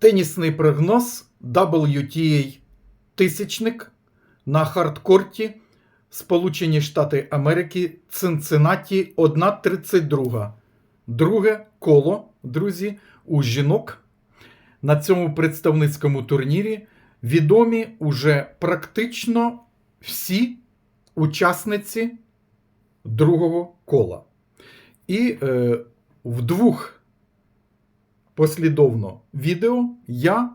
Тенісний прогноз WTA тисячник на хардкорті Сполучені Штати Америки Цинциннаті 1.32. Друге коло, друзі, у жінок на цьому представницькому турнірі відомі уже практично всі учасниці другого кола. І е, в двох послідовно відео я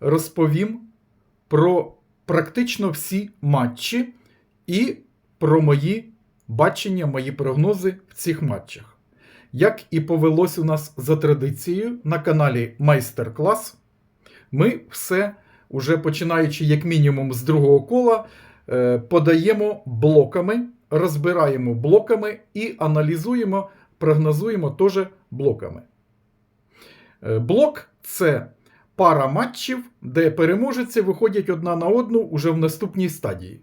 розповім про практично всі матчі і про мої бачення, мої прогнози в цих матчах. Як і повелось у нас за традицією на каналі Майстер-клас, ми все, уже починаючи як мінімум з другого кола, е, подаємо блоками, розбираємо блоками і аналізуємо, прогнозуємо теж блоками. Е, Блок це пара матчів, де переможці виходять одна на одну уже в наступній стадії.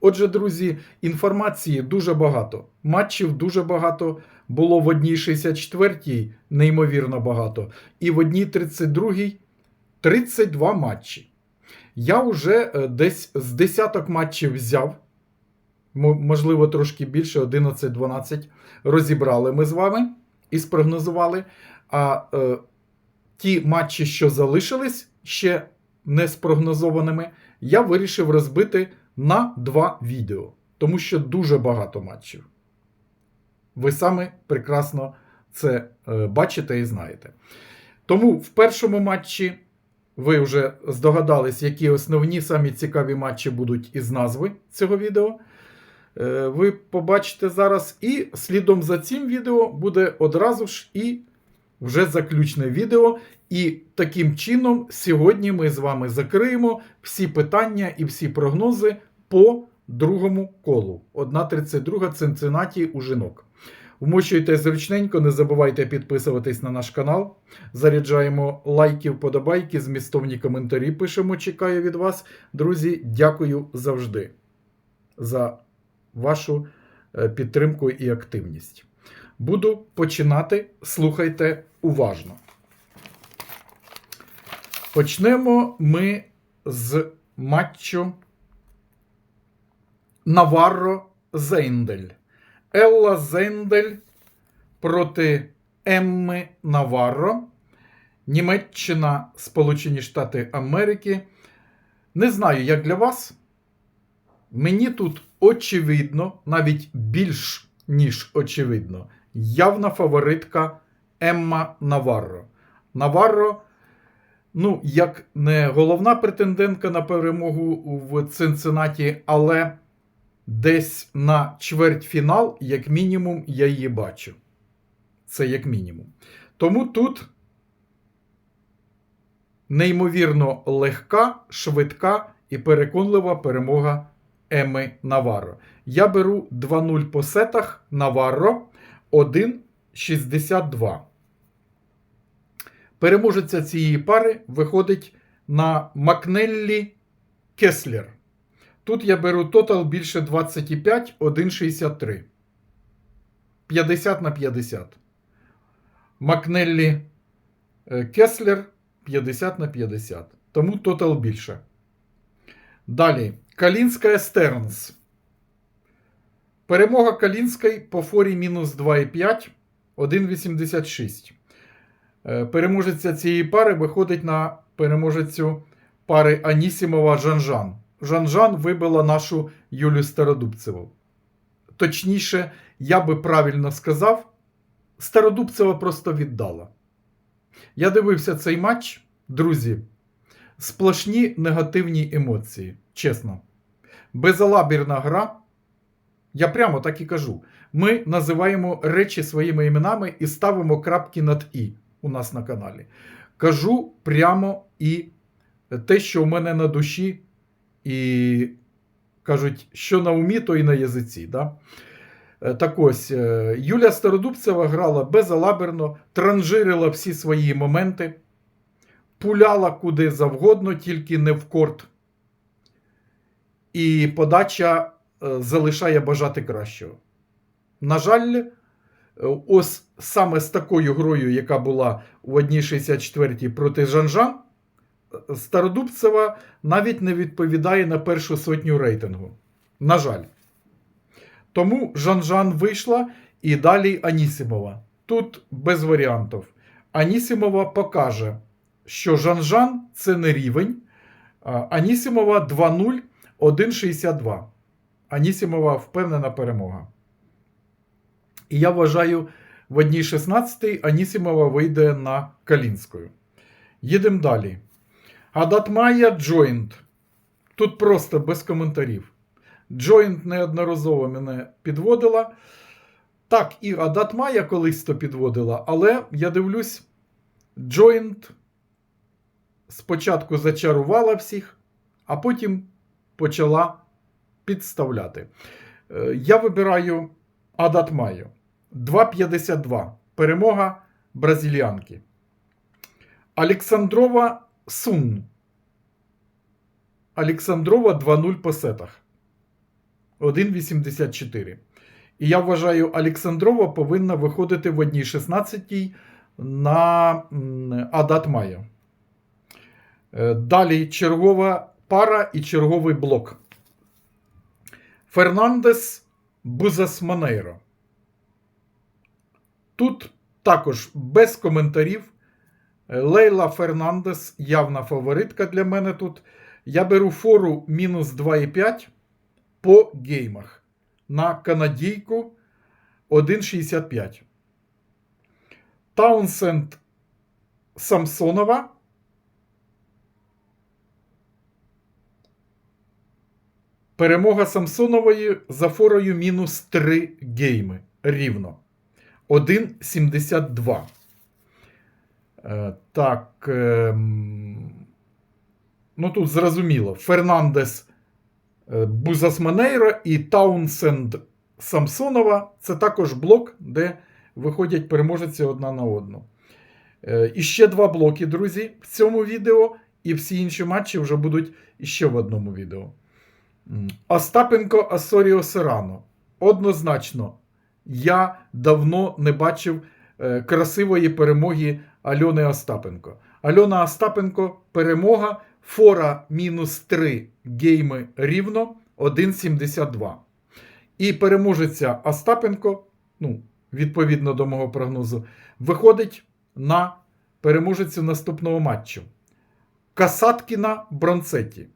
Отже, друзі, інформації дуже багато. Матчів дуже багато. Було в одній 64-й неймовірно багато. І в одній 32-й 32 матчі. Я вже е, десь з десяток матчів взяв. Можливо, трошки більше, 11-12. Розібрали ми з вами і спрогнозували. А е, ті матчі, що залишились ще не спрогнозованими, я вирішив розбити на два відео, тому що дуже багато матчів. Ви самі прекрасно це е, бачите і знаєте. Тому в першому матчі ви вже здогадались, які основні самі цікаві матчі будуть із назви цього відео. Е, Ви побачите зараз, і слідом за цим відео буде одразу ж і вже заключне відео. І таким чином сьогодні ми з вами закриємо всі питання і всі прогнози по другому колу. 1.32 Цинциннаті у жінок. Вмощуйте зручненько, не забувайте підписуватись на наш канал. Заряджаємо лайки, вподобайки, змістовні коментарі пишемо. Чекаю від вас. Друзі, дякую завжди за вашу е, підтримку і активність. Буду починати. Слухайте уважно. Почнемо ми з матчу Наварро Зейндель. Елла Зейндель проти Емми Наварро. Німеччина, Сполучені Штати Америки. Не знаю, як для вас. Мені тут очевидно, навіть більш ніж очевидно, явна фаворитка Емма Наварро. Наварро, ну, як не головна претендентка на перемогу в Цинциннаті, але десь на чвертьфінал, як мінімум, я її бачу. Це як мінімум. Тому тут неймовірно легка, швидка і переконлива перемога Еми Наварро. Я беру 2-0 по сетах Наварро 1,62. Переможеця цієї пари виходить на Макнеллі Кеслер. Тут я беру тотал більше 25, 1,63. 50 на 50. Макнеллі е, Кеслер 50 на 50. Тому тотал більше. Далі. Калінська Стернс. Перемога Калінської по форі мінус 2,5, 1,86. Е, Переможеця цієї пари виходить на переможецю пари Анісімова Жанжан. Жанжан вибила нашу Юлю Стародубцеву. Точніше, я би правильно сказав, Стародубцева просто віддала. Я дивився цей матч, друзі. Сплошні негативні емоції, чесно. Безалабірна гра. Я прямо так і кажу. Ми називаємо речі своїми іменами і ставимо крапки над І у нас на каналі. Кажу прямо і те, що у мене на душі, і кажуть, що на умі, то і на язиці. Да? Е, Так ось, е, Юля Стародубцева грала безалаберно, транжирила всі свої моменти, пуляла куди завгодно, тільки не в корт. І подача залишає бажати кращого. На жаль, е, ось саме з такою грою, яка була у 1.64 проти Жанжан, Стародубцева навіть не відповідає на першу сотню рейтингу. На жаль. Тому Жан-Жан вийшла і далі Анісімова. Тут без варіантів. Анісімова покаже, що Жан-Жан це не рівень. Анісімова 2-0, 1,62. Анісімова впевнена перемога. І я вважаю, в одній 16 Анісімова вийде на Калінською. Їдемо далі. Адатмая Джойнт. Тут просто без коментарів. Джойнт неодноразово мене підводила. Так, і Адатмая колись то підводила, але я дивлюсь, Джойнт спочатку зачарувала всіх, а потім почала підставляти. Е, Я вибираю Адатмаю. 2,52. Перемога бразильянки. Олександрова Сун. Олександрова 2-0 по сетах. 1,84. І я вважаю, Олександрова повинна виходити в одній 16 на м, Адат Майя. Е, Далі чергова пара і черговий блок. Фернандес Бузас Монейро. Тут також без коментарів. Лейла Фернандес явна фаворитка для мене тут. Я беру фору мінус 2,5 по геймах на канадійку 1,65. Таунсенд Самсонова. Перемога Самсонової за форою мінус 3 гейми. Рівно. 1,72. Е, Так. ем, Ну тут зрозуміло. Фернандес е, Бузас Манейро і Таунсенд Самсонова це також блок, де виходять переможці одна на одну. Е, І ще два блоки, друзі, в цьому відео, і всі інші матчі вже будуть іще в одному відео. Остапенко Асоріо Серано. Однозначно, я давно не бачив е, красивої перемоги Альони Остапенко. Альона Остапенко перемога. Фора мінус 3 гейми рівно 1,72. І переможеця Остапенко, ну, відповідно до мого прогнозу, виходить на переможецю наступного матчу. Касаткіна Бронцеті.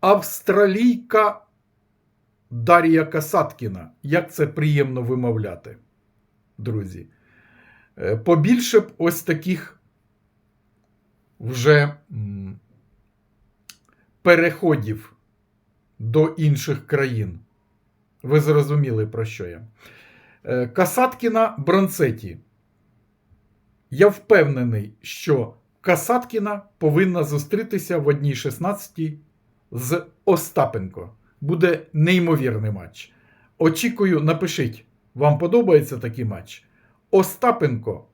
Австралійка Дар'я Касаткіна. Як це приємно вимовляти, друзі. Е, Побільше б ось таких вже переходів до інших країн. Ви зрозуміли, про що я. Е, Касаткіна Бронцеті. Я впевнений, що Касаткіна повинна зустрітися в одній 16 з Остапенко. Буде неймовірний матч. Очікую, напишіть, вам подобається такий матч. Остапенко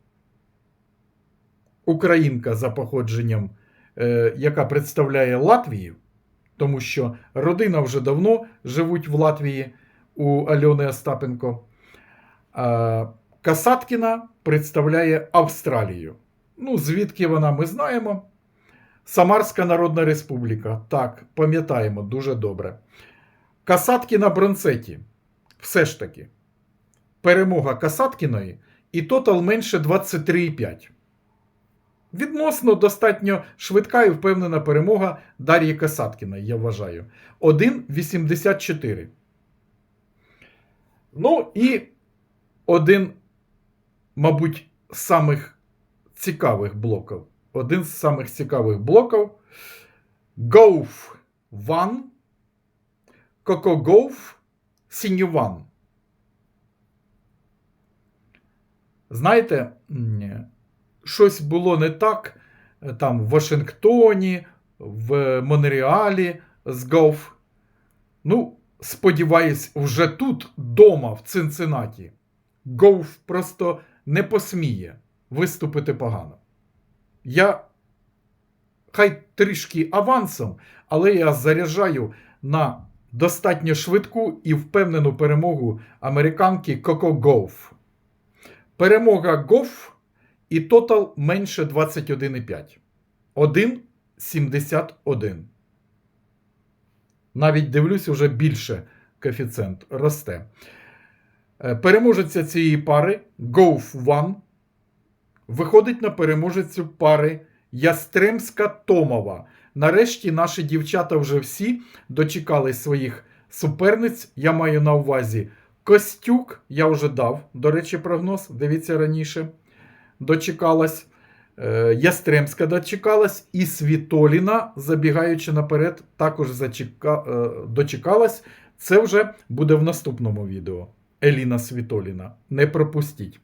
українка за походженням, е, яка представляє Латвію, тому що родина вже давно живуть в Латвії у Альони Остапенко. Касаткіна представляє Австралію. Ну, звідки вона ми знаємо. Самарська Народна Республіка. Так, пам'ятаємо дуже добре. Касаткіна Бронцеті. Все ж таки. Перемога Касаткіної і тотал менше 23,5. Відносно достатньо швидка і впевнена перемога Дар'ї Касаткіної, я вважаю. 1,84. Ну і один, мабуть, самих цікавих блоків. Один з самих цікавих блоків. Гоуф Ван. Кокогоуф Сінюван. Знаєте, щось було не так е, там в Вашингтоні, в Монреалі з Гоуф. Ну, сподіваюсь, вже тут, дома, в Цинциннаті, Гоуф просто не посміє виступити погано. Я хай трішки авансом, але я заряджаю на достатньо швидку і впевнену перемогу американки Коко Гоуф. Перемога Гоуф і тотал менше 21,5. 1,71. Навіть дивлюсь, уже більше коефіцієнт росте. Е, Переможеця цієї пари Golf One виходить на переможецю пари Ястремська Томова. Нарешті наші дівчата вже всі дочекались своїх суперниць. Я маю на увазі Костюк, я вже дав, до речі, прогноз. Дивіться раніше. Дочекалась. Е, Ястремська дочекалась, і Світоліна, забігаючи наперед, також зачека... е, дочекалась. Це вже буде в наступному відео. Еліна Світоліна. Не пропустіть.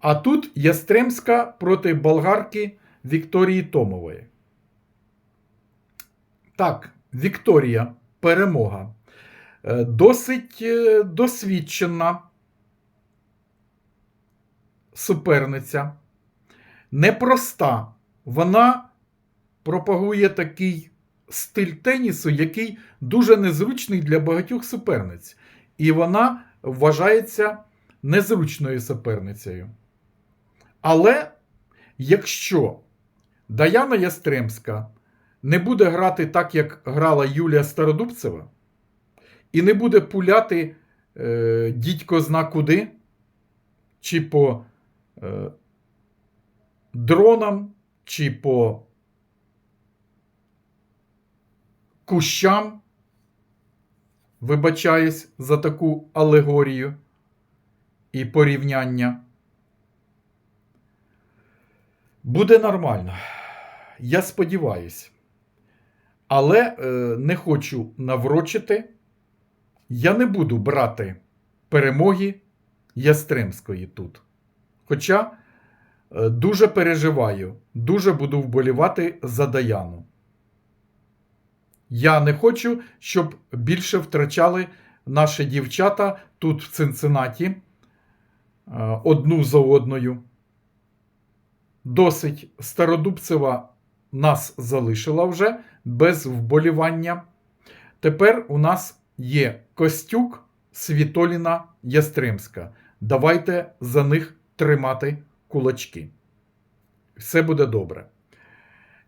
А тут Ястремська проти болгарки Вікторії Томової. Так, Вікторія, перемога. Е, Досить е, досвідчена суперниця. Непроста. Вона пропагує такий стиль тенісу, який дуже незручний для багатьох суперниць. І вона вважається незручною суперницею. Але якщо Даяна Ястремська не буде грати так, як грала Юлія Стародубцева, і не буде пуляти е, дідько зна куди, чи по е, дронам, чи по кущам, вибачаюсь за таку алегорію і порівняння. Буде нормально. Я сподіваюсь. Але е, не хочу наврочити. Я не буду брати перемоги Ястремської тут. Хоча е, дуже переживаю, дуже буду вболівати за Даяну. Я не хочу, щоб більше втрачали наші дівчата тут в Цинциннаті е, одну за одною. Досить Стародубцева нас залишила вже без вболівання. Тепер у нас є Костюк, Світоліна, Ястремська. Давайте за них тримати кулачки. Все буде добре.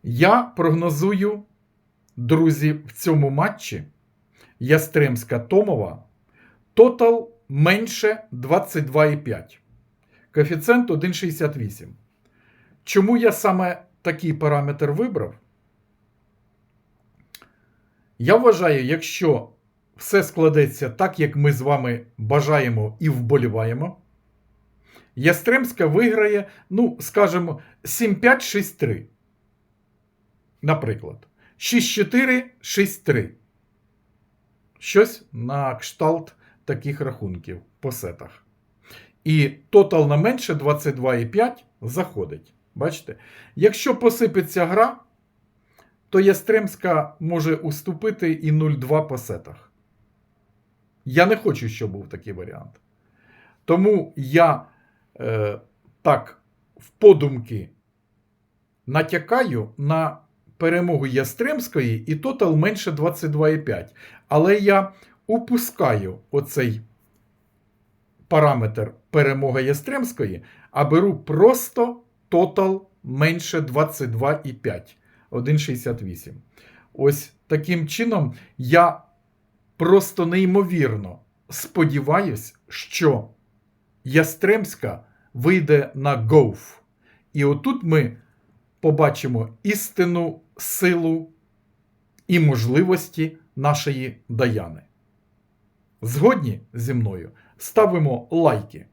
Я прогнозую, друзі, в цьому матчі Ястремська Томова тотал менше 22,5. Коефіцієнт 1,68. Чому я саме такий параметр вибрав? Я вважаю, якщо все складеться так, як ми з вами бажаємо і вболіваємо, Ястремська виграє, ну, скажімо, 7-5-6-3. Наприклад, 6-4, 6-3. Щось на кшталт таких рахунків по сетах. І тотал на менше 22,5 заходить. Бачите? Якщо посипеться гра, то Ястремська може уступити і 0,2 по сетах. Я не хочу, щоб був такий варіант. Тому я е, так в подумки натякаю на перемогу Ястремської і тотал менше 22,5. Але я упускаю оцей параметр перемога Ястремської, а беру просто тотал менше 22,5. 1,68. Ось таким чином я просто неймовірно сподіваюсь, що Ястремська вийде на гоуф. І отут ми побачимо істинну силу і можливості нашої Даяни. Згодні зі мною ставимо лайки.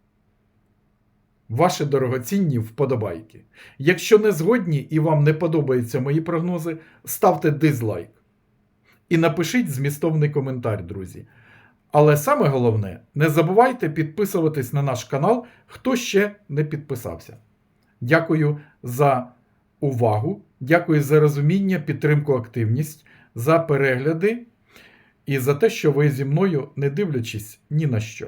Ваші дорогоцінні вподобайки. Якщо не згодні і вам не подобаються мої прогнози, ставте дизлайк. І напишіть змістовний коментар, друзі. Але саме головне, не забувайте підписуватись на наш канал, хто ще не підписався. Дякую за увагу, дякую за розуміння, підтримку, активність, за перегляди і за те, що ви зі мною, не дивлячись ні на що.